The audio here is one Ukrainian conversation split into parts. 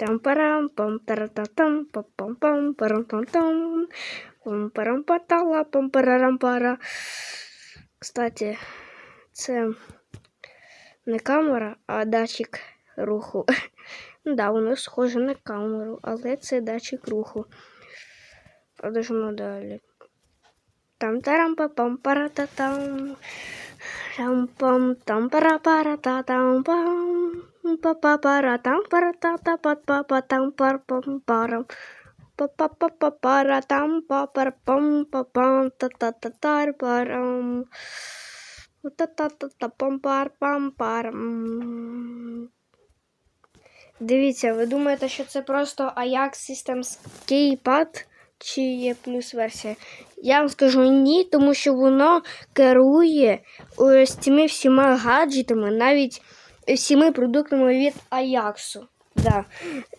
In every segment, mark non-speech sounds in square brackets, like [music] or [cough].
там парам пам тарататам пам пам пам парам пам там пам парам патала пам парарам пара. Кстати, це не камера, а датчик руху. [laughs] Да, воно схоже на камеру, але це датчик руху. Продовжимо далі. Там тарам па пам пара та там пам там пара пара та там пам па па пара там пара та та па па па там пар пам парам па па па па пара там па пар пам па пам та та та тар парам та та та та пам пар пам парам Дивіться, ви думаєте, що це просто Ajax Systems Keypad чи є плюс версія? Я вам скажу ні, тому що воно керує ось цими всіма гаджетами, навіть всіми продуктами від Ajax. Да.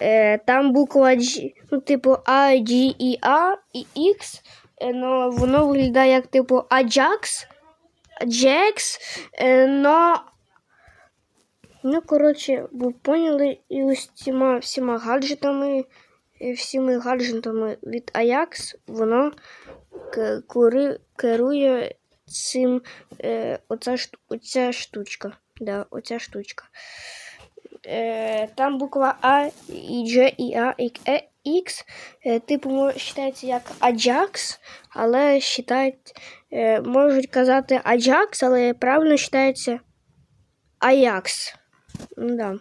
Е, там буква G, ну, типу A, G, E, A і X, е, но воно виглядає як типу Ajax, Ajax, е, но Ну, коротше, ви поняли, і ось цими всіма гаджетами, і всіми гаджетами від Ajax, воно керує цим е, оця, оця штучка. Да, оця штучка. Е, там буква А, і G, і А, і Е, X, е, типу, читається як Ajax, але читають, е, можуть казати Ajax, але правильно читається Ajax. Да.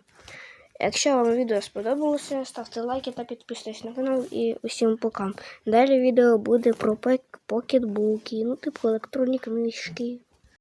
Якщо вам відео сподобалося, ставте лайки та підписуйтесь на канал і усім пока. Далі відео буде про пок- покетбуки, ну типу електронні книжки.